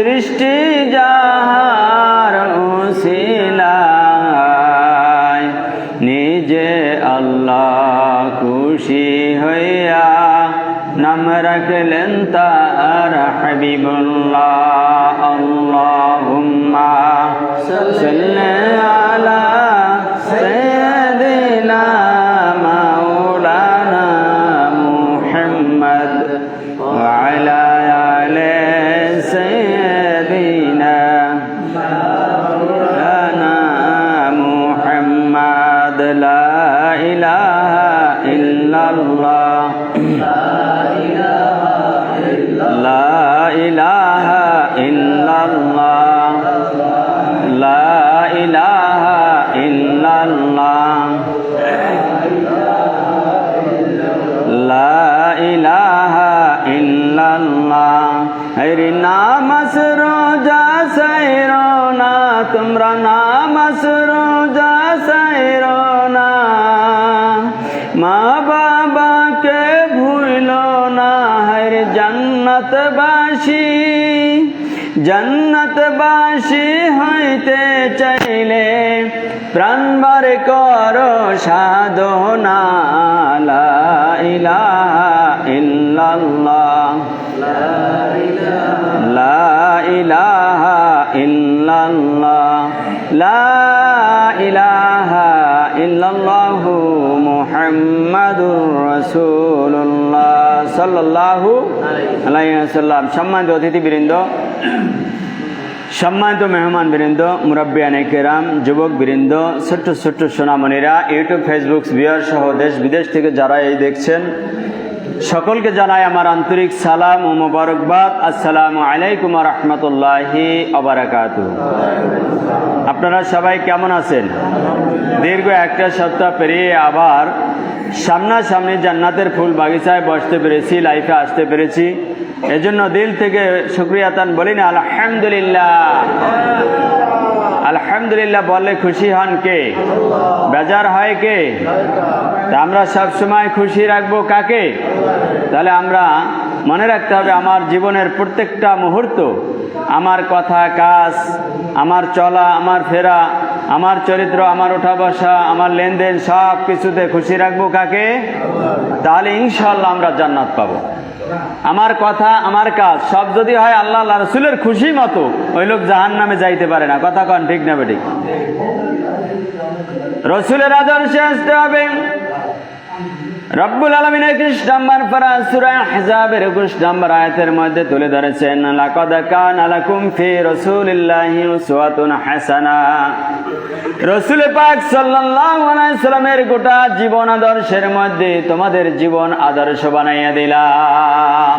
সৃষ্টি যাহার উসিলায় নিজে আল্লাহ খুশি হইয়া নাম রাখলেন তার হাবিবুল্লাহ। মুহাম্মদ লা ইলাহা ইল্লাল্লাহ لا إله إلا الله لا إله إلا الله لا إله إلا الله হরি নামস রোজা সাইরো না তোমরা নামস রোজা সাইরো না। মা বাবাকে ভুল না হর জান্নাতবাসী। জান্নাতবাসী হইতে চাইলে প্রাণবার কর, সাধনা। ইলাহা ইল্লাল্লাহ। ইল্লাল্লাহ মুহাম্মাদুর রাসূলুল্লাহ আলাইহি ওয়াসাল্লাম। সম্মানিত অতিথিবৃন্দ, সম্মানিত মেহমান বৃন্দ, মুরব্বিয়ানে কেরাম, যুবক বৃন্দ, ছোট্ট ছোট্ট সোনামণিরা, ইউটিউব, ফেসবুক বিয়ার সহ দেশ বিদেশ থেকে যারা এই দেখছেন সকলকে জানাই আমার আন্তরিক সালাম ও মোবারকবাদ। আসসালামু আলাইকুম রহমতুল্লাহি অবরাকাত আপনারা সবাই কেমন আছেন? দীর্ঘ একটা সপ্তাহ পেরিয়ে আবার সামনাসামনি জান্নাতের ফুল বাগিচায় বসতে পেরেছি, লাইফে আসতে পেরেছি। এজন্য দিল থেকে শুক্রিয়াতান বলি না, আলহামদুলিল্লাহ। আলহামদুলিল্লাহ বলে খুশি হন কে? বেজার হয় কে? আমরা সব সময় খুশি রাখব কাকে? তাহলে আমরা মনে রাখতে হবে আমার জীবনের প্রত্যেকটা মুহূর্ত, আমার কথা, কাজ, আমার চলা, আমার ফেরা, আমার চরিত্র, আমার ওঠা বসা, আমার লেনদেন সব কিছুতে খুশি রাখব কাকে? তাহলে ইনশাল্লাহ আমরা জান্নাত পাবো। আমার কথা, আমার কাজ। সব যদি হয় আল্লাহ আল্লাহ রসুলের খুশি মতো, ওই লোক জাহান নামে যাইতে পারে না। কথা কন, ঠিক না বেঠিক? রসুলের আদর্শে আসতে হবে। রব্বুল আলমিন হেজাবের একুশ আয়াতের মধ্যে তুলে ধরেছেন, লাকদ কান আলাকুম ফি রাসূলিল্লাহি উসওয়াতুন হাসানা। রসুল পাক সাল্লামের গোটা জীবন আদর্শের মধ্যে তোমাদের জীবন আদর্শ বানাইয়া দিলাম।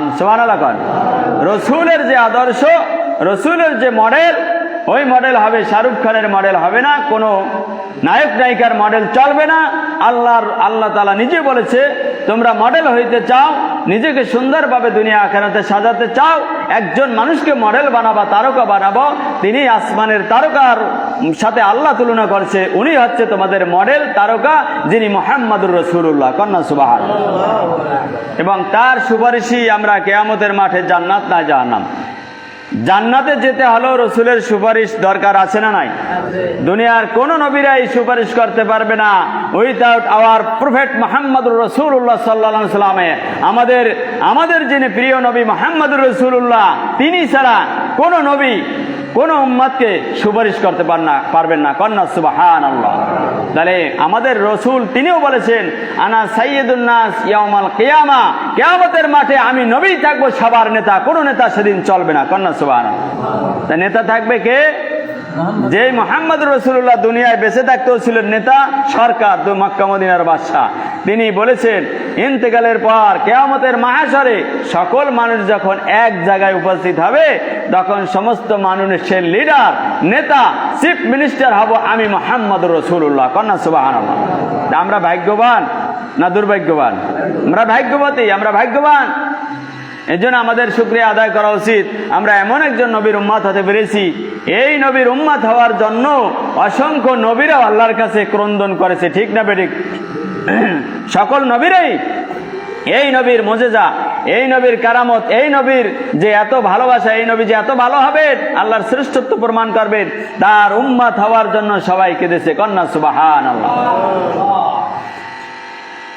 কোন। রসুলের যে আদর্শ, রসুলের যে মডেল, ওই মডেল হবে শাহরুখ খানের মডেল হবে না, কোনো নায়ক নায়িকার মডেল চলবে না। আল্লাহর, আল্লাহ তালা নিজে বলেছে তোমরা মডেল হইতে চাও, নিজেকে সুন্দরভাবে দুনিয়া আখেরাতে সাজাতে চাও, একজন মানুষকে মডেল বানাবা, তারকা বানাবো, তিনি আসমানের তারকার সাথে আল্লাহ তুলনা করছে, উনি হচ্ছে তোমাদের মডেল তারকা, যিনি মোহাম্মদুর রসুল্লাহ কন্যা সুবাহান এবং তার সুপারিশই আমরা কেয়ামতের মাঠে জান্নাত না জাহান্নাম। জান্নাতে যেতে হলেও রসুলের সুপারিশ দরকার আছে না নাই? দুনিয়ার কোন নবীরাই সুপারিশ করতে পারবে না। উইথাউট আওয়ার প্রফেট মোহাম্মদুর রসুল্লাহ সাল্লাহ সাল্লামে। আমাদের আমাদের যিনি প্রিয় নবী মোহাম্মদুর রসুল্লাহ তিনি ছাড়া কোন নবী, কোন উম্মাদকে সুপারিশ করতে পার না, পারবেন না। কন্যা সুবাহান আল্লাহ তাহলে আমাদের রসুল তিনিও বলেছেন, আনা সাইয়েদুল্নাস ইয়ামাল কেয়ামা কেয়ামতের মাঠে আমি নবী থাকব, সবার নেতা, কোনো নেতা সেদিন চলবে না। কন্যা সবার তা নেতা থাকবে কে? যে মোহাম্মদ রসুল্লাহ দুনিয়ায় বেঁচে থাকতেও ছিলেন নেতা, সরকার, তো মক্কা মদিনার বাদশাহ। তিনি বলেছেন, ইন্তেকালের পর কেয়ামতের মাহাসরে সকল মানুষ যখন এক জায়গায় উপস্থিত হবে, তখন সমস্ত মানুষের লিডার নেতা চিফ মিনিস্টার হব আমি মোহাম্মদ রসুল্লাহ কন্যা সুবাহান আমরা ভাগ্যবান না দুর্ভাগ্যবান? আমরা ভাগ্যবতী, আমরা ভাগ্যবান। এর জন্য আমাদের শুক্রিয়া আদায় করা উচিত। আমরা এমন একজন নবীর উম্মাত হতে পেরেছি। এই নবীর উম্মাত হওয়ার জন্য অসংখ্য নবীরাও আল্লাহর কাছে ক্রন্দন করেছে, ঠিক না বেঠিক? সকল নবীরাই এই নবীর মজেজা, এই নবীর কারামত, এই নবীর যে এত ভালোবাসা, এই নবী যে এত ভালো হবে, আল্লাহর শ্রেষ্ঠত্ব প্রমাণ করবেন। তার উম্মাত হওয়ার জন্য সবাই কেঁদেছে। কন্যা সুবাহান আল্লাহ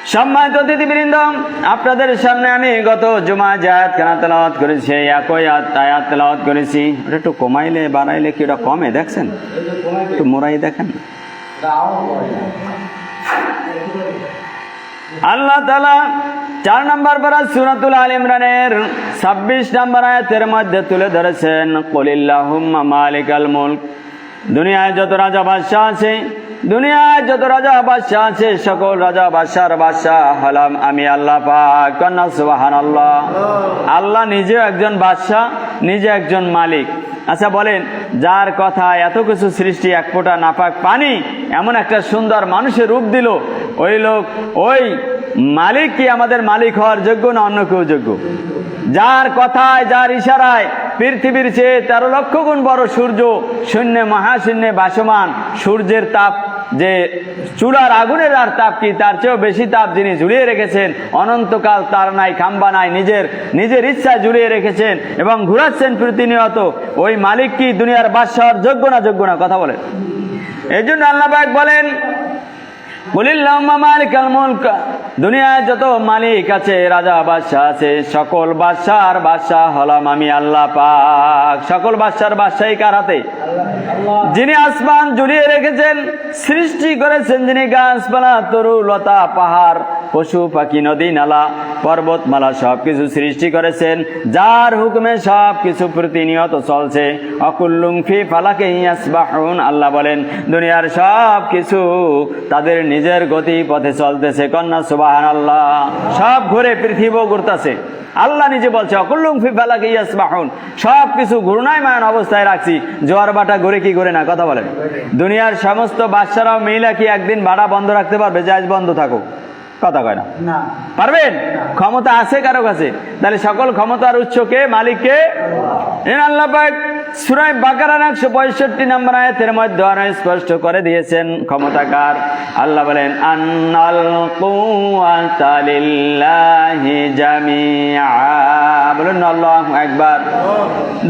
সম্মানিত অতিথিবৃন্দ, আপনাদের সামনে আমি গত জুমা জায়াত কেনা তেলাওয়াত করেছি একই আয়াত- তেলাওয়াত করেছি। ওটা একটু কমাইলে, বাড়াইলে কি ওটা কমে? দেখছেন? একটু মোরাই দেখেন। আল্লাহ তালা চার নম্বর পারা সুরাতুল আল ইমরানের ছাব্বিশ নম্বর আয়াতের মধ্যে তুলে ধরেছেন মালিকাল মুলক। দুনিয়ায় যত রাজা বাদশাহ আছে দুনিয়ায় যত রাজা বাদশাহ আছে, সকল রাজা বাদশার বাদশাহ হলাম আমি আল্লাহ পাক। কন্যা সুবাহান আল্লাহ আল্লাহ নিজেও একজন বাদশাহ, নিজে একজন মালিক। আচ্ছা বলেন, যার কথা এত কিছু সৃষ্টি এক ফোঁটা নাপাক পানি, এমন একটা সুন্দর মানুষের রূপ দিল। ওই লোক, ওই মালিক কি আমাদের মালিক হওয়ার যোগ্য না অন্য কেউ যোগ্য? যার কথায়, যার ইশারায় পৃথিবীর চেয়ে তেরো লক্ষ গুণ বড় সূর্য শূন্যে মহাশূন্যে ভাসমান সূর্যের তাপ যে চুলার আগুনের আর তাপ কি, তার চেয়েও বেশি তাপ যিনি ঝুলিয়ে রেখেছেন, অনন্তকাল তার নাই, খাম্বা নাই, নিজের নিজের ইচ্ছা ঝুলিয়ে রেখেছেন এবং ঘুরাচ্ছেন প্রতিনিয়ত। ওই মালিক কি দুনিয়ার বাদশাহ যোগ্য না যোগ্য না? কথা বলেন। এই জন্য আল্লাহ বলেন দুনিয়ায় যত মালিক আছে, রাজা বাদশাহ আছে, সকল বাদশার বাদশাহ হলাম আমি আল্লাহ পাক। সকল বাদশার বাদশাহী কার হাতে? যিনি আসমান জুড়িয়ে রেখেছেন, সৃষ্টি করেছেন, যিনি গাছপালা, তরু, লতা, পাহাড় পশু, পাখি, নদী, নালা পর্বতমালা সব কিছু সৃষ্টি করেছেন, যার হুকুমে সব কিছু প্রতিনিয়ত চলছে। অকুল্লুং ফি ফালাকে ইয়াসবাহুন, আল্লাহ বলেন, দুনিয়ার সব কিছু তাদের নিজের গতি পথে চলতেছে, কন্যা সুবাহান আল্লাহ সব ঘুরে পৃথিবী ঘুরতেছে। আল্লাহ নিজে বলছে অকুল্লুং ফি ফালাকে ইয়াসবাহুন সব কিছু ঘূর্ণায়মান অবস্থায় রাখছি। জোয়ার বাটা ঘুরে কি ঘুরে না, কথা বলেন। দুনিয়ার সমস্ত বাচ্চারাও মেয়েলা কি একদিন ভাড়া বন্ধ রাখতে পারবে? যে আজ বন্ধ থাকুক। কথা কয় না? পারবেন? ক্ষমতা আছে কারও কাছে। তাহলে সকল ক্ষমতার উৎসকে মালিককে আল্লাহ। পাক সুরাই বাকারার একশো পঁয়ষট্টি নম্বর আয়াতের মধ্যে আরও স্পষ্ট করে দিয়েছেন ক্ষমতাকার। আল্লাহ বলেন, আন্নাল বলুন আল্লাহু একবার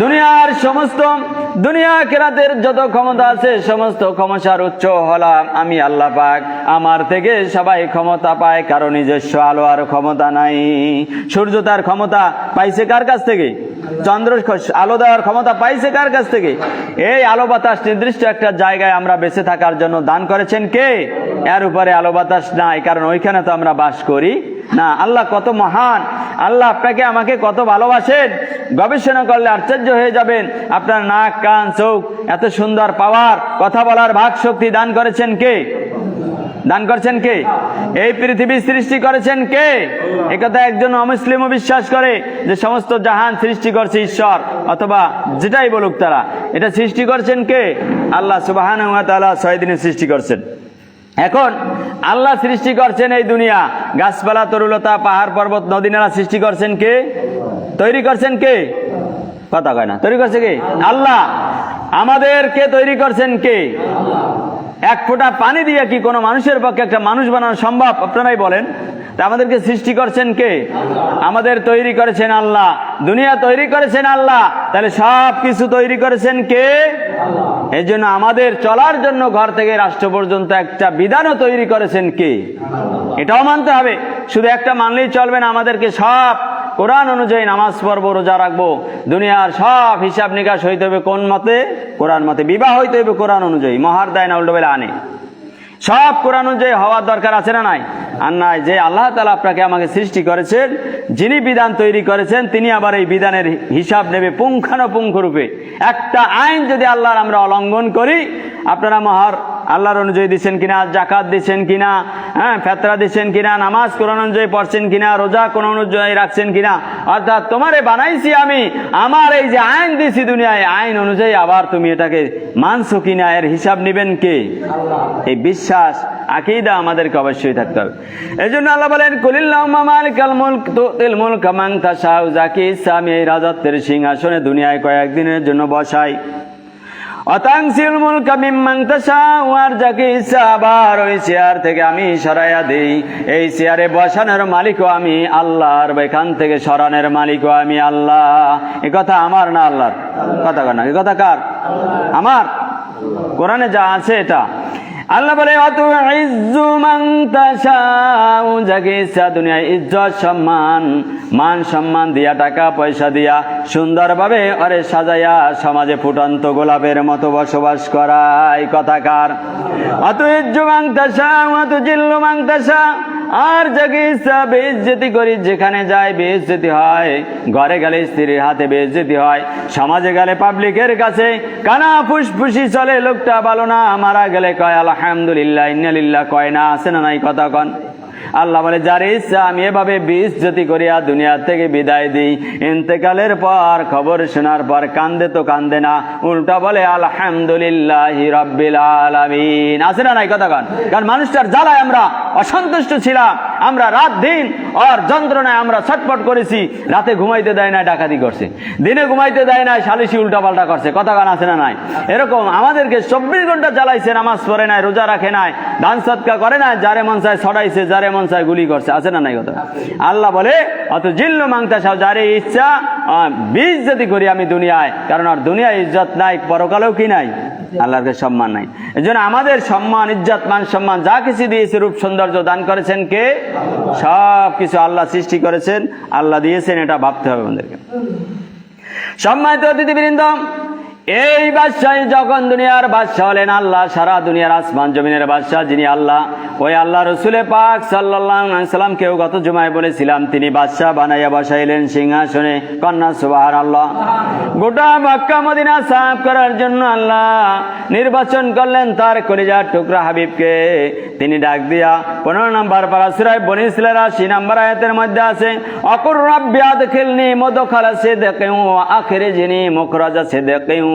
দুনিয়ার সমস্ত, দুনিয়া কেরাতের যত ক্ষমতা আছে, সমস্ত ক্ষমতার উচ্চ হলাম আমি আল্লাহ পাক। আমার থেকে সবাই ক্ষমতা পায়, কারও নিজস্ব আলো আর ক্ষমতা নাই। সূর্য তার ক্ষমতা পাইছে কার কাছ থেকে? চন্দ্র আলো দেওয়ার ক্ষমতা পাইছে কার কাছ থেকে? এই আলো বাতাস নির্দিষ্ট একটা জায়গায় আমরা বেঁচে থাকার জন্য দান করেছেন কে? এর উপরে আলো বাতাস নাই, কারণ ওইখানে তো আমরা বাস করি। না, আল্লাহ কত মহান। আল্লাহ আপনাকে আমাকে কত ভালোবাসেন। গবেষণা করলে আশ্চর্য হয়ে যাবেন। আপনার নাক, কান, চোখ, এত সুন্দর পাওয়ার, কথা বলার ভাগ শক্তি দান করেছেন কে? দান করছেন কে? এই পৃথিবী সৃষ্টি করেছেন কে? একথা একজন অমুসলিমও বিশ্বাস করে যে সমস্ত জাহান সৃষ্টি করছে ঈশ্বর, অথবা যেটাই বলুক তারা। এটা সৃষ্টি করছেন কে? আল্লাহ সুবাহান ছয় দিনে সৃষ্টি করছেন। এখন, আল্লাহ সৃষ্টি করছেন এই দুনিয়া। গাছপালা, তরুলতা, পাহাড়, পর্বত, নদী, নালা সৃষ্টি করছেন কে? তৈরি করছেন কে? কথা কয় না। তৈরি করছে কে? আল্লাহ। আমাদেরকে তৈরি করছেন কে? এক ফোঁটা পানি দিয়ে কি কোনো মানুষের পক্ষে একটা মানুষ বানানো সম্ভব? আপনারাই বলেন। তা আমাদেরকে সৃষ্টি করছেন কে? আমাদের তৈরি করেছেন আল্লাহ। দুনিয়া তৈরি করেছেন আল্লাহ। তাহলে সব কিছু তৈরি করেছেন কে? এই জন্য আমাদের চলার জন্য ঘর থেকে রাষ্ট্র পর্যন্ত একটা বিধানও তৈরি করেছেন কে? এটাও মানতে হবে। শুধু একটা মানলেই চলবে না আমাদেরকে সব কোরআন অনুযায়ী নামাজ পড়ব, রোজা রাখব, দুনিয়ার সব হিসাব নিকাশ হইতে হবে কোন মতে? কোরআন মতে। বিবাহ হইতে হবে কোরআন অনুযায়ী। মহার দেয় না উল্টো বেলা আনে। সব কোরআন অনুযায়ী হওয়ার দরকার আছে না নাই? আর নাই যে আল্লাহ তালা আপনাকে আমাকে সৃষ্টি করেছেন, যিনি বিধান তৈরি করেছেন, তিনি আবার এই বিধানের হিসাব নেবে পুঙ্খানুপুঙ্খ রূপে। একটা আইন যদি আল্লাহর আমরা অলঙ্ঘন করি, আপনারা মহার আল্লাহর অনুযায়ী দিচ্ছেন কিনা জাকাত দিচ্ছেন কিনা হ্যাঁ ফেতরা দিচ্ছেন কিনা নামাজ কোরআন অনুযায়ী পড়ছেন কিনা রোজা কোন অনুযায়ী রাখছেন কিনা অর্থাৎ তোমারে বানাইছি আমি আমার এই যে আইন দিছি দুনিয়ায় আইন অনুযায়ী আবার তুমি এটাকে মানছো কিনা এর হিসাব নিবেন কে? এই বিশ্বাস আকিদা আমাদেরকে অবশ্যই থাকতে হবে। এই জন্য আল্লাহ বলেন কুলিল্লাহ রাজত্বের সিংহাসনে দুনিয়ায় কয়েকদিনের জন্য বসাই অতাংশিল মুলক মিম্মাং তাশাউ ওয়ার যাকে ইচ্ছা আবার ওই চেয়ার থেকে আমি সরাইয়া দেই। এই চেয়ারে বসানোর মালিকও আমি আল্লাহর, বা এখান থেকে সরানোর মালিকও আমি আল্লাহ। এ কথা আমার না আল্লাহর? কথা না। এ কথা কার? আমার? কোরআনে যা আছে এটা। আল্লাহ বলে অত ইজ্জু মাংতাশাউ যাকে ইচ্ছা দুনিয়ায় ইজ্জত সম্মান, মান সম্মান দিয়া, টাকা পয়সা দিয়া সুন্দরভাবে অরে সাজাইয়া সমাজে ফুটন্ত গোলাপের মতো বসবাস করাই কথাকার অত ইজ্জু মাংতাশাউ অত জিল্লু মান তাশা আর যাকে ইচ্ছা বেইজ্জতি করি যেখানে যায় বেজ্জতি হয়। ঘরে গেলে স্ত্রীর হাতে বেজ্জতি হয়। সমাজে গেলে পাবলিকের কাছে কানা ফুসফুসি চলে, লোকটা ভালো না, মারা গেলে কয়, আলহামদুলিল্লাহ, ইন্নালিল্লাহ, কয়, না, আছে না নাই, কথা কন। আল্লাহ বলে, যার ইচ্ছা, আমি এভাবে বেইজ্জতি করিয়া দুনিয়া থেকে বিদায় দিই। ইন্তেকালের পর খবর শোনার পর কান্দে তো কান্দে না। উল্টা বলে, আলহামদুলিল্লাহ আলামিন। আছে না নাই কথা কন? কারণ মানুষটার জ্বালায় আমরা অসন্তুষ্ট ছিলাম। আমরা রাত দিন আর যন্ত্রণায় আমরা ছটপট করেছি। রাতে ঘুমাইতে দেয় না ডাকাতি করছে। দিনে ঘুমাইতে দেয় না সালিশি উল্টাপাল্টা করছে। কথা গান আছে না নাই? এরকম আমাদেরকে চব্বিশ ঘণ্টা জ্বালাইছে, নামাজ পড়ে নাই, রোজা রাখে নাই, দান সৎকা করে না যারে মন চায় ছড়াইছে, যারে মন চায় গুলি করছে, আছে না নাই কথা? আল্লাহ বলে, অত জিল্ল মাংতা সাহ যারে ইচ্ছা বীজ যদি করি আমি দুনিয়ায়, কারণ আর দুনিয়ায় ইজ্জত নাই, পরকালেও কি নাই? আল্লাহর কাছে সম্মান নাই। এই জন্য আমাদের সম্মান, ইজ্জত, মান সম্মান, যা কিছু দিয়েছে, রূপ সৌন্দর্য দান করেছেন কে? সব কিছু আল্লাহ সৃষ্টি করেছেন, আল্লাহ দিয়েছেন, এটা ভাবতে হবে আমাদেরকে। সম্মানিত অতিথিবৃন্দ এই বাদশাহ যখন দুনিয়ার বাদশাহ হলেন, আল্লাহ সারা দুনিয়ার আসমান জমিনের বাদশাহ যিনি আল্লাহ, ওই আল্লাহ রসুলে পাক সাল্লাম কেউ গত জুমায় বলেছিলাম, তিনি বাদশাহ বানাইয়া বসাইলেন সিংহাসনে, কন্যা সুবাহ আল্লাহ গোটা মক্কা মদিনা সাফ করার জন্য আল্লাহ নির্বাচন করলেন, তার কলিজার টুকরা হাবিবকে। তিনি ডাক দিয়া পনেরো নম্বর পারা সুরাই বনিসলের আশি নম্বর আয়াতের মধ্যে আছে, অকুর রাব্বিয়াদ খেলনি মদ খালা সে দেখেও আখেরে যিনি মুখরাজা সে দেখেও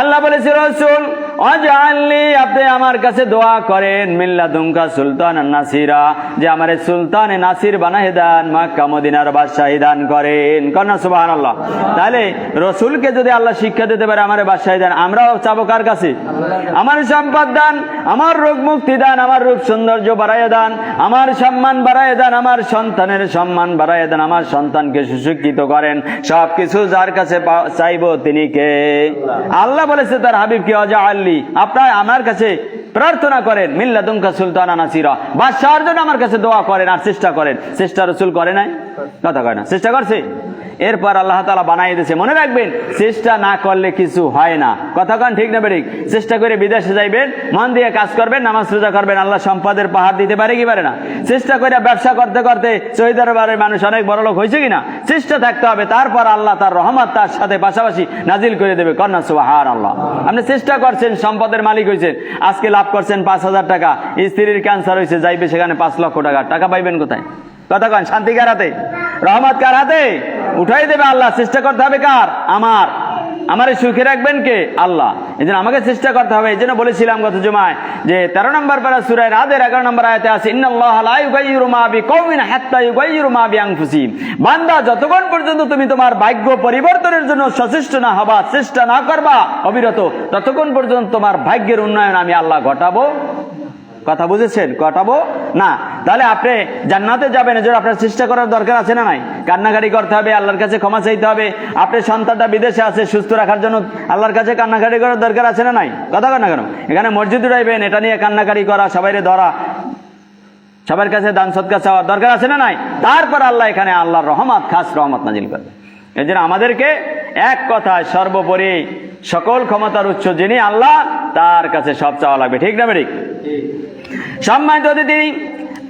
আল্লাহ বলেছে আপনি আমার কাছে দোয়া করেন নাসিরা, যে নাসির মদিনার বাদশাহী দান করেন। কন্যা তাহলে রসুলকে যদি আল্লাহ শিক্ষা দিতে পারে, আমারে বাদশাহী দান, আমরাও চাবো কার কাছে? আমার সম্পদ দান, আমার রোগ মুক্তি দান, আমার রূপ সৌন্দর্য বাড়াইয়া দান, আমার সম্মান বাড়াইয়া দান, আমার সন্তানের সম্মান বাড়াইয়া দেন, আমার সন্তানকে সুশিক্ষিত করেন। সব কিছু যার কাছে চাইব তিনি কে? আল্লাহ বলেছে তার হাবিব কি, অজা আল্লি, আপনার আমার কাছে প্রার্থনা করেন মিল্লাদুমকা সুলতানা নাসিরা। বাদশাহর জন্য আমার কাছে দোয়া করেন আর চেষ্টা করেন। চেষ্টা রসুল করে নাই? কথা কয় না। চেষ্টা করছে? এরপর আল্লাহ তালা বানাই দিয়েছে। মনে রাখবেন, চেষ্টা না করলে কিছু হয় না। কথা কন ঠিক না বেরিক? চেষ্টা করে বিদেশে যাইবেন, মন দিয়ে কাজ করবেন, নামাজ রোজা করবেন, আল্লাহ সম্পদের পাহাড় দিতে পারে কি পারে না? চেষ্টা করে ব্যবসা করতে করতে চৈদারবারের মানুষ অনেক বড় লোক হয়েছে কিনা? চেষ্টা থাকতে হবে, তারপর আল্লাহ তার রহমত তার সাথে পাশাপাশি নাজিল করে দেবে। কন্যা সুবাহার আল্লাহ আপনি চেষ্টা করছেন, সম্পদের মালিক হয়েছেন, আজকে লাভ করছেন পাঁচ হাজার টাকা, স্ত্রীর ক্যান্সার হয়েছে, যাইবে সেখানে পাঁচ লক্ষ টাকা। টাকা পাইবেন কোথায়? কথা কন, শান্তি কার হাতে? রহমত কার হাতে? উঠাই দেবে আল্লাহ, চেষ্টা করতে হবে কার? আমার। আমারে সুখে রাখবেন কে? আল্লাহ। এই জন্য আমাকে চেষ্টা করতে হবে। এই জন্য বলেছিলাম গত জুমায় যে তেরো নম্বর পারা সুরায় রাদের এগারো নম্বর আয়তে আছে বান্দা, যতক্ষণ পর্যন্ত তুমি তোমার ভাগ্য পরিবর্তনের জন্য সচেষ্ট না হবা, চেষ্টা না করবা, অবিরত, ততক্ষণ পর্যন্ত তোমার ভাগ্যের উন্নয়ন আমি আল্লাহ ঘটাবো। কথা বুঝেছেন? ঘটাবো? না। তাহলে আপনি জান্নাতে যাবেন, এজন্য আপনার চেষ্টা করার দরকার আছে না নাই? কান্নাকাটি করতে হবে আল্লাহর কাছে ক্ষমা চাইতে হবে। আপনার সন্তানটা বিদেশে আছে সুস্থ রাখার জন্য আল্লাহর কাছে কান্নাকাটি করার দরকার আছে না নাই? কথা কর না কেন? এখানে মসজিদ উঠাইবেন এটা নিয়ে কান্নাকাটি করা সবাইরে ধরা। সবার কাছে দান সৎকার চাওয়ার দরকার আছে না নাই? তারপর আল্লাহ এখানে আল্লাহর রহমত খাস রহমত নাজিল করে এই জন্য আমাদেরকে এক কথায় সর্বোপরি সকল ক্ষমতার উচ্চ যিনি আল্লাহ তার কাছে সব চাওয়া লাগবে। ঠিক না ঠিক সম্মানিত অতিথি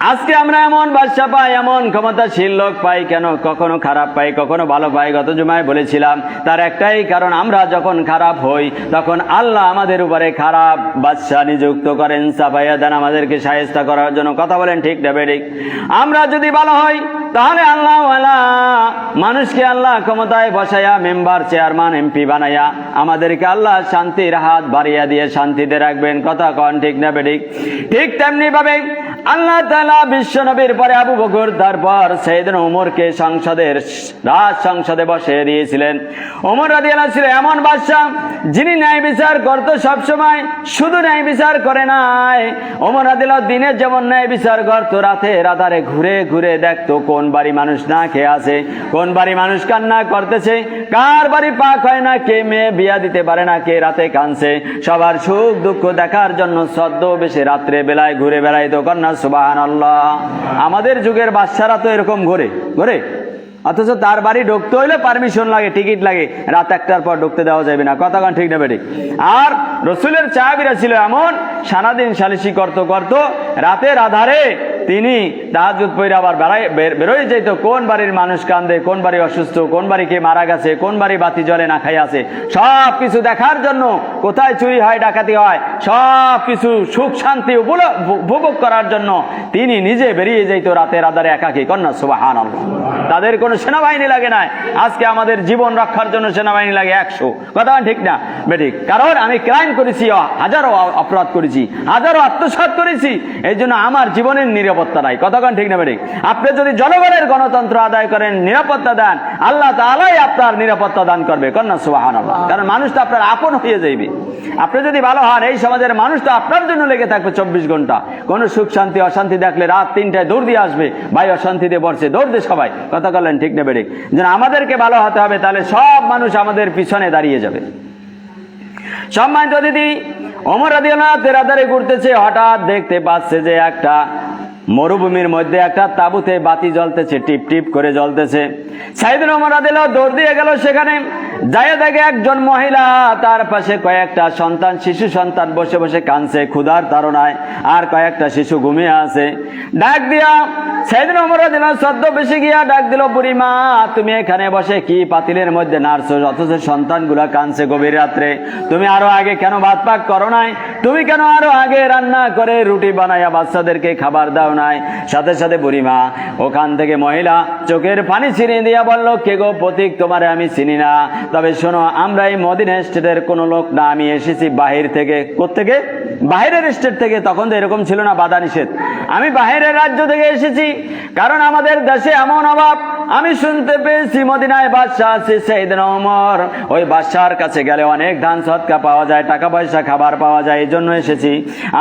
আজকে আমরা এমন বাদশা পাই, এমন ক্ষমতাশীল লোক পাই কেন? কখনো খারাপ পাই, কখনো ভালো পাই। গত জুমায় বলেছিলাম, তার একটাই কারণ, আমরা যখন খারাপ হই, তখন আল্লাহ আমাদের উপরে খারাপ বাদশা নিযুক্ত করেন, সাফাইয়া দেন আমাদেরকে সাহেস্তা করার জন্য। কথা বলেন ঠিক না আমরা যদি ভালো হই, তাহলে আল্লাহ মানুষকে আল্লাহ ক্ষমতায় বসাইয়া, মেম্বার, চেয়ারম্যান, এমপি বানাইয়া, আমাদেরকে আল্লাহ শান্তির হাত বাড়িয়া দিয়ে শান্তিতে রাখবেন। কথা কন ঠিক না বেঠিক? ঠিক তেমনি ভাবে আল্লাহ তালা বিশ্ব নবীর পরে আবু বকর তারপর সেইদিন উমরকে সংসদের, রাজ সংসদে বসিয়ে দিয়েছিলেন। ওমর রাজি আল্লাহ ছিল এমন বাদশাহ, যিনি ন্যায় বিচার করতো সবসময়, শুধু ন্যায় বিচার করে নাই। ওমর রাদিল্লাহ দিনের যেমন ন্যায় বিচার করতো, রাতে রাধারে ঘুরে ঘুরে দেখতো কোন বাড়ি মানুষ না খেয়ে আছে, কোন বাড়ি মানুষ কান্না করতেছে, কার বাড়ি পাক হয় না, কে মেয়ে বিয়া দিতে পারে না, কে রাতে কানছে সবার সুখ দুঃখ দেখার জন্য সদ্য বেশি রাত্রে বেলায় ঘুরে বেড়াইতো কন্যা সুবাহান আল্লাহ আমাদের যুগের বাচ্চারা তো এরকম ঘোরে ঘোরে। অথচ তার বাড়ি ঢুকতে হইলে পারমিশন লাগে টিকিট লাগে। রাত একটার পর ঢুকতে দেওয়া যাবে না। কান ঠিক না বেঠিক। আর রসুলের চা চাবিরা ছিল এমন, সারাদিন সালিসি করতো করত, রাতের আধারে তিনি তাহাজুদ পইরে আবার বেড়াই বেরোয় যেত কোন বাড়ির মানুষ কান্দে, কোন বাড়ি অসুস্থ, কোন বাড়ি কে মারা গেছে, কোন বাড়ি বাতি জলে না খাই আছে সব কিছু দেখার জন্য কোথায় চুরি হয়, ডাকাতি হয়, সব কিছু সুখ শান্তি উপভোগ করার জন্য তিনি নিজে বেরিয়ে যেত রাতের আধারে একাকি কন্যা সুবাহান তাদের কোনো সেনাবাহিনী লাগে না আজকে আমাদের জীবন রক্ষার জন্য সেনাবাহিনী লাগে একশো। কথা ঠিক না? বেঠিক। কারণ আমি ক্রাইম করেছি হাজারো অপরাধ করেছি, হাজারো আত্মসাৎ করেছি। এই জন্য আমার জীবনের নিরাপত্তা নাই। কতক্ষণ ঠিক না বেঠিক আপনি যদি জনগণের গণতন্ত্র আদায় করেন নিরাপত্তা দেন আল্লাহ তালাই আপনার নিরাপত্তা দান করবে। কন্যা সুবাহান কারণ মানুষ তো আপনার আপন হয়ে যাইবে। আপনি যদি ভালো হন এই সমাজের মানুষ তো আপনার জন্য লেগে থাকবে চব্বিশ ঘণ্টা। কোনো সুখ শান্তি অশান্তি দেখলে রাত তিনটায় দৌড় দিয়ে আসবে। ভাই অশান্তিতে পড়ছে দৌড় দে সবাই। কথা বললেন ঠিক না বেঠিক যেন আমাদেরকে ভালো হতে হবে তাহলে সব মানুষ আমাদের পিছনে দাঁড়িয়ে যাবে। সম্মানিত দিদি অমর আদিনা তেরাদারে ঘুরতেছে। হঠাৎ দেখতে পাচ্ছে যে একটা মরুভূমির মধ্যে একটা তাবুতে বাতি জ্বলতেছে, টিপ টিপ করে জ্বলতেছে। সাইদিন অমর আদিল দৌড় দিয়ে গেল সেখানে। যায় দেখে একজন মহিলা, তার পাশে কয়েকটা সন্তান, শিশু সন্তান বসে বসে কানছে ক্ষুধার তাড়নায়, আর কয়েকটা শিশু ঘুমিয়ে আছে। ডাক দিয়া সেদিন অমর দিল সদ্য বেশি গিয়া ডাক দিল, বুড়ি মা, তুমি এখানে বসে কি পাতিলের মধ্যে নার্স অথচ সন্তানগুলা কানছে গভীর রাত্রে। তুমি আরও আগে কেন ভাত পাক করো নাই? তুমি কেন আরও আগে রান্না করে রুটি বানাইয়া বাচ্চাদেরকে খাবার দাও নাই সাথে সাথে বুড়িমা, ওখান থেকে মহিলা চোখের পানি ছিঁড়ে দিয়া বলল, কে গো প্রতীক, তোমারে আমি চিনি না। তবে শোনো, আমরা এই মদিনা স্টেটের কোনো লোক না, আমি এসেছি বাহির থেকে। কোত্থেকে? বাইরের স্টেট থেকে তখন তো এরকম ছিল না বাধা নিষেধ। আমি বাইরের রাজ্য থেকে এসেছি, কারণ আমাদের দেশে এমন অভাব। আমি শুনতে পেয়েছি মদিনায় বাদশাহ আছে সেইদিন অমর ওই বাদশার কাছে গেলে অনেক ধান সৎকা পাওয়া যায় টাকা পয়সা খাবার পাওয়া যায় এই জন্য এসেছি।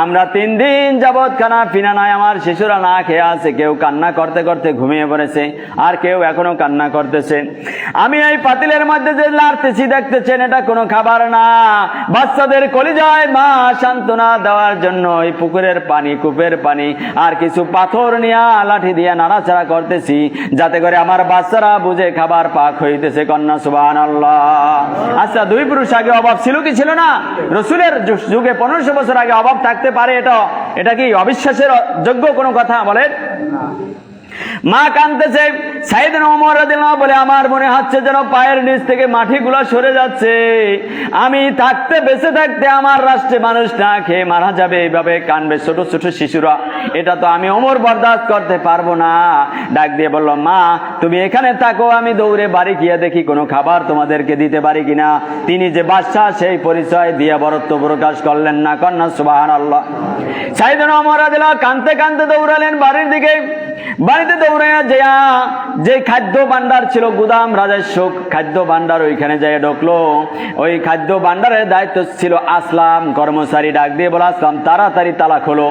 আমরা তিন দিন যাবৎ খানা পিনা নাই, আমার শিশুরা না খেয়ে আছে, কেউ কান্না করতে করতে ঘুমিয়ে পড়েছে, আর কেউ এখনও কান্না করতেছে। আমি এই পাতিলের মধ্যে যে লাড়তেছি, দেখতেছেন, এটা কোনো খাবার না। বাচ্চাদের কলিজায় মা সান্ত্বনা দেওয়ার জন্য ওই পুকুরের পানি, কূপের পানি আর কিছু পাথর নিয়ে লাঠি দিয়ে নাড়াচাড়া করতেছি, যাতে করে আমার বাচ্চারা বুঝে খাবার পাক হইতেছে, কন্যা সুবান আচ্ছা দুই পুরুষ আগে অভাব ছিল কি ছিল না? রসুলের যুগে পনেরোশো বছর আগে অভাব থাকতে পারে এটা। এটা কি অবিশ্বাসের যোগ্য কোনো কথা বলেন? মা কানতেছে সাইদিন ওমর রাদিয়াল্লাহু বলে, আমার মনে হচ্ছে যেন পায়ের নিচ থেকে মাটিগুলো সরে যাচ্ছে। আমি থাকতে, বেঁচে থাকতে আমার রাষ্ট্রে মানুষ না খেয়ে মারা যাবে। এইভাবে কানবে ছোট ছোট শিশুরা। এটা তো আমি ওমর বরদাস্ত করতে পারব না। ডাক দিয়ে বলল, মা, তুমি এখানে থাকো, আমি দৌড়ে বাড়ি গিয়ে দেখি কোনো খাবার তোমাদেরকে দিতে পারি কিনা। তিনি যে বাদশাহ, সেই পরিচয় দিয়ে বরত্ব প্রকাশ করলেন না। কন্যা সুবাহান আল্লাহ সাইদিন রাদিয়াল্লাহু কানতে কানতে দৌড়ালেন বাড়ির দিকে। বাড়িতে যে খাদ্য ভান্ডার ছিল গুদাম রাজস্ব খাদ্য ভান্ডার ওইখানে ওই খাদ্য ভান্ডারের দায়িত্ব ছিল আসলাম, কর্মচারী ডাক দিয়ে আসলাম, তাড়াতাড়ি তালা খোলো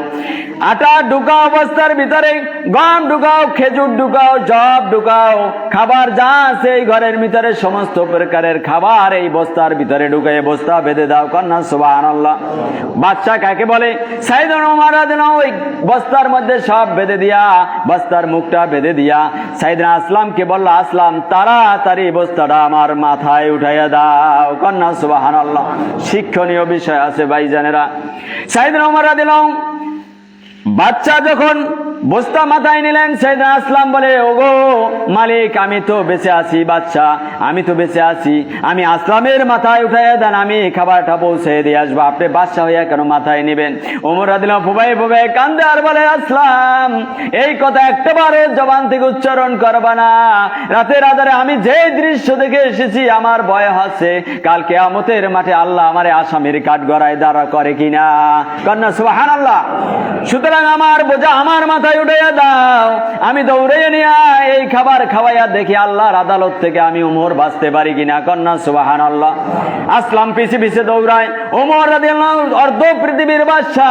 আটা ঢুকাও অবস্থার ভিতরে, গম ঢুকাও, খেজুর ঢুকাও জব ঢুকাও, খাবার যা আছে এই ঘরের ভিতরে, সমস্ত প্রকারের খাবার এই বস্তার ভিতরে ঢুকাই বস্তা বেঁধে দাও, কন্যা সুবাহ আল্লাহ বাচ্চা কাকে বলে? সাইদন ওই বস্তার মধ্যে সব বেঁধে দিয়া, বস্তার মুখটা বেঁধে দিয়া সাইদিন আসলামকে বলল, আসলাম, তাড়াতাড়ি বস্তাটা আমার মাথায় উঠাইয়া দাও। কন্যা সুবাহান আল্লাহ শিক্ষণীয় বিষয় আছে ভাইজানেরা। সাইদিন ওমর দিলাম বাচ্চা যখন বস্তা মাথায় নিলেন, সেদিন আসলাম বলে, ওগো মালিক, আমি তো বেঁচে আছি, বাচ্চা, আমি তো বেঁচে আছি। আমি আসলামের মাথায় উঠাই দেন, আমি খাবারটা পৌঁছে দিয়ে আসব। আপনি বাচ্চা হইয়া কেন মাথায় নেবেন? ওমর দিলাম ফুবাই ফুবাই কান্দে আর বলে, আসলাম, এই কথা একটাবারও জবান থেকে উচ্চারণ করবা না। রাতের আধারে আমি যে দৃশ্য দেখে এসেছি, আমার ভয় হচ্ছে। কালকে আমতের মাঠে আল্লাহ আমার আসামের কাঠ গড়ায় দাঁড়া করে কিনা। কন্যা আল্লাহ সুতরাং আমার বোঝা, আমার মাথায় উঠে দাও? আমি দৌড়ে নিয়ে এই খাবার খাওয়াইয়া দেখি আল্লাহর আদালত থেকে আমি উমর বাঁচতে পারি কিনা। কন্যা সুবাহান আল্লাহ আসলাম, পিছে পিছে দৌড়ায়। উমর অর্ধ পৃথিবীর বাদশা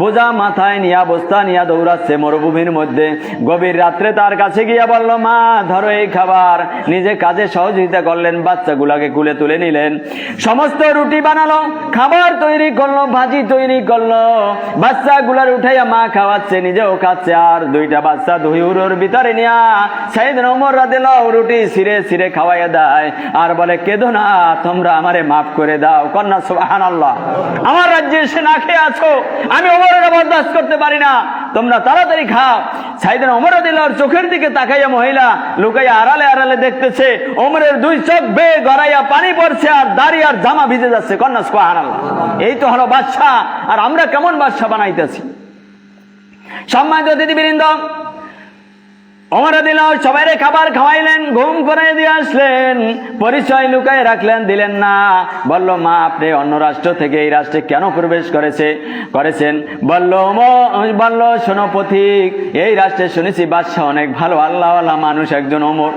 বোঝা মাথায় নিয়া, বস্তা নিয়া দৌড়াচ্ছে মরুভূমির মধ্যে। গভীর রাত্রে তার কাছে গিয়া বলল, মা, ধরো এই খাবার। নিজে কাজে সহযোগিতা করলেন, বাচ্চাগুলাকে কুলে তুলে নিলেন। সমস্ত রুটি বানালো, খাবার তৈরি করল, ভাজি তৈরি করল। বাচ্চাগুলার উঠাইয়া মা খাওয়াচ্ছে, নিজেও খাচ্ছে আর দুইটা বাচ্চা দুহিউরোর ভিতরে নিয়া সাইদ নমর রাদিল রুটি সিরে সিরে খাওয়াইয়া দেয়। আর বলে, কেঁদো না, তোমরা আমারে মাফ করে দাও। কন্যা সুবাহান আল্লাহ আমার রাজ্যে এসে না খেয়ে আছো। আমি ওমরের বরদাস্ত করতে পারি না। তোমরা তাড়াতাড়ি খাও। সাইদিন ওমর চোখের দিকে তাকাইয়া মহিলা লুকাইয়া আড়ালে আড়ালে দেখতেছে, ওমরের দুই চোখ গড়াইয়া পানি পড়ছে আর দাড়ি আর জামা ভিজে যাচ্ছে। কন্যা সুবাহান আল্লাহ এই তো হলো বাদশা আর আমরা কেমন বাদশা বানাইতেছি? সম্মানিত দিদিবৃন্দ অমর দিলাম সবাই খাবার খাওয়াইলেন, ঘুম করে দিয়ে আসলেন। পরিচয় লুকাই রাখলেন, দিলেন না। বলল, মা, আপনি অন্য রাষ্ট্র থেকে এই রাষ্ট্রে কেন প্রবেশ করেছে করেছেন। বলল বলল, শোনো পথিক, এই রাষ্ট্রে শুনেছি বাদশাহ অনেক ভালো মানুষ, একজন ওমর।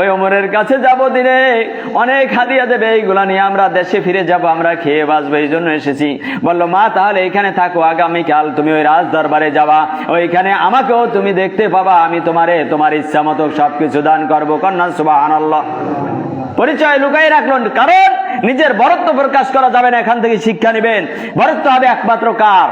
ওই ওমরের কাছে যাব দিনে। অনেক হাদিয়া দেবে, এইগুলা নিয়ে আমরা দেশে ফিরে যাব, আমরা খেয়ে বাঁচবো, এই জন্য এসেছি। বলল, মা, তাহলে এখানে থাকো, আগামীকাল তুমি ওই রাজ দরবারে যাবা। ওইখানে আমাকেও তুমি দেখতে পাবা, আমি তোমারে তোমার ইচ্ছা মতো সবকিছু দান করব। কন্যা সুবাহ পরিচয় লুকাই রাখলেন, কারণ নিজের বরত্ব প্রকাশ করা যাবে না, এখান থেকে শিক্ষা নেবেন। বরত্ব হবে একমাত্র কার?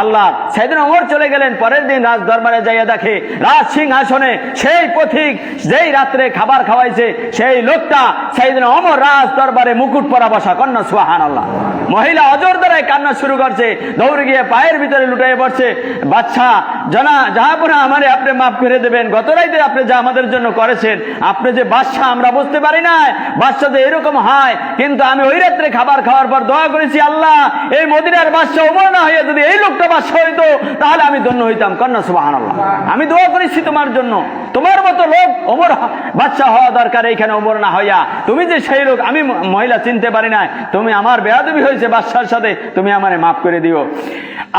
আল্লাহ। সেদিন অমর চলে গেলেন, পরের দিন রাজ দরবারে যাইয়া দেখে, রাজ সিংহাসনে সেই পথিক, যেই রাত্রে খাবার খাওয়াইছে, সেই লোকটা, সেদিন অমর রাজ দরবারে মুকুট পরা বসা। কন্যা সুহান আল্লাহ মহিলা অজর দ্বারাই কান্না শুরু করছে, দৌড়ে গিয়ে পায়ের ভিতরে লুটাই পড়ছে। বাচ্চা, জানা যাহাপুরা আমারে আপনি মাফ করে দেবেন, গত রাইতে আপনি যা আমাদের জন্য করেছেন, আপনি যে বাচ্চা আমরা বুঝতে পারি না বাচ্চা তো এরকম হয়, কিন্তু আমি ওই রাত্রে খাবার খাওয়ার পর দোয়া করেছি, আল্লাহ, এই মদিনার বাচ্চা ওমর না হয়ে যদি এই লোকটা বাদশা হইতো, তাহলে আমি ধন্য হইতাম। কন্যা আল্লাহ আমি দোয়া করেছি তোমার জন্য। তোমার মতো লোক ওমর বাচ্চা হওয়া দরকার এইখানে ওমর না হইয়া। তুমি যে সেই লোক, আমি মহিলা চিনতে পারি না তুমি আমার বেয়াদবি হয়েছে বাচ্চার সাথে, তুমি আমারে মাফ করে দিও।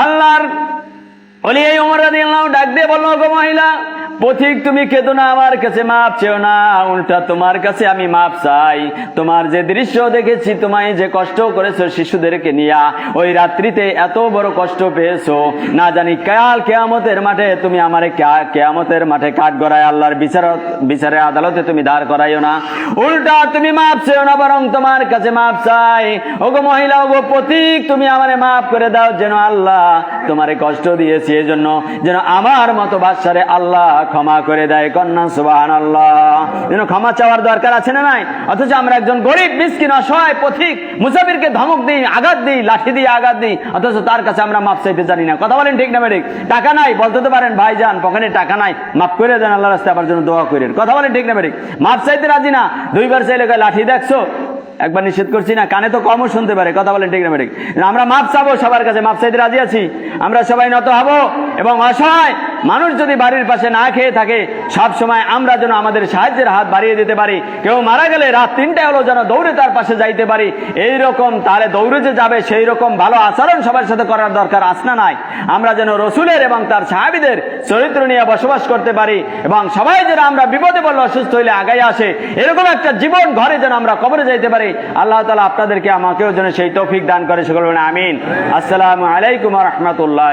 আল্লাহর বলি এই ওমর রাদিয়াল্লাহু ডাক দিয়ে বলল গো মহিলা পথিক, তুমি কেঁদো না, আমার কাছে মাপ চেও না, উল্টা তোমার কাছে আমি মাপ চাই। তোমার যে দৃশ্য দেখেছি, তোমায় যে কষ্ট করেছ শিশুদেরকে নিয়া, ওই রাত্রিতে এত বড় কষ্ট পেয়েছ। না জানি কাল কেয়ামতের মাঠে তুমি আমারে কেয়ামতের মাঠে কাঠ গড়ায় আল্লাহর বিচার বিচারে আদালতে তুমি দাঁড় করাইও না। উল্টা তুমি মাপ চেও না, বরং তোমার কাছে মাপ চাই। ওগো মহিলা, ওগো পথিক, তুমি আমারে মাফ করে দাও, যেন আল্লাহ তোমারে কষ্ট দিয়েছি, এজন্য যেন আমার মতো বাচ্চারে আল্লাহ ক্ষমা করে দেয় কন্যা সুবাহান যেন ক্ষমা চাওয়ার দরকার আছে না নাই? অথচ আমরা একজন গরিব, মিসকিন, অসহায়, পথিক, মুসাফিরকে ধমক দিই, আঘাত দিই, লাঠি দিয়ে আঘাত দিই, অথচ তার কাছে আমরা মাপ চাইতে জানি না। কথা বলেন ঠিক না ঠিক টাকা নাই, বলতে তো পারেন, ভাই যান, পকেটে টাকা নাই মাফ করে দেন আল্লাহ রাস্তায় আমার জন্য দোয়া করেন। কথা বলেন ঠিক না ঠিক মাপ চাইতে রাজি না, দুইবার চাইলে লাঠি দেখছ? একবার নিষেধ করছি না, কানে তো কমও শুনতে পারে, কথা বলেন ঠিক না ঠিক আমরা মাপ চাবো, সবার কাছে মাপ চাইতে রাজি আছি। আমরা সবাই নত হব এবং অসহায় মানুষ যদি বাড়ির পাশে না খেয়ে থাকে, সব সময় আমরা যেন আমাদের সাহায্যের হাত বাড়িয়ে দিতে পারি। কেউ মারা গেলে রাত তিনটায় হলো যেন দৌড়ে তার পাশে যাইতে পারি। এই রকম তাহলে দৌড়ে যে যাবে সেই রকম ভালো আচরণ সবার সাথে করার দরকার আসনা নাই। আমরা যেন রসুলের এবং তার সাহাবিদের চরিত্র নিয়ে বসবাস করতে পারি এবং সবাই যেন আমরা বিপদে পড়লে অসুস্থ হইলে আগাই আসে। এরকম একটা জীবন ঘরে যেন আমরা কবরে যাইতে পারি। আল্লাহ তালা আপনাদেরকে আমাকেও যেন সেই তৌফিক দান করে। সকল আমিন। আসসালামু আলাইকুম রহমতুল্লাহ।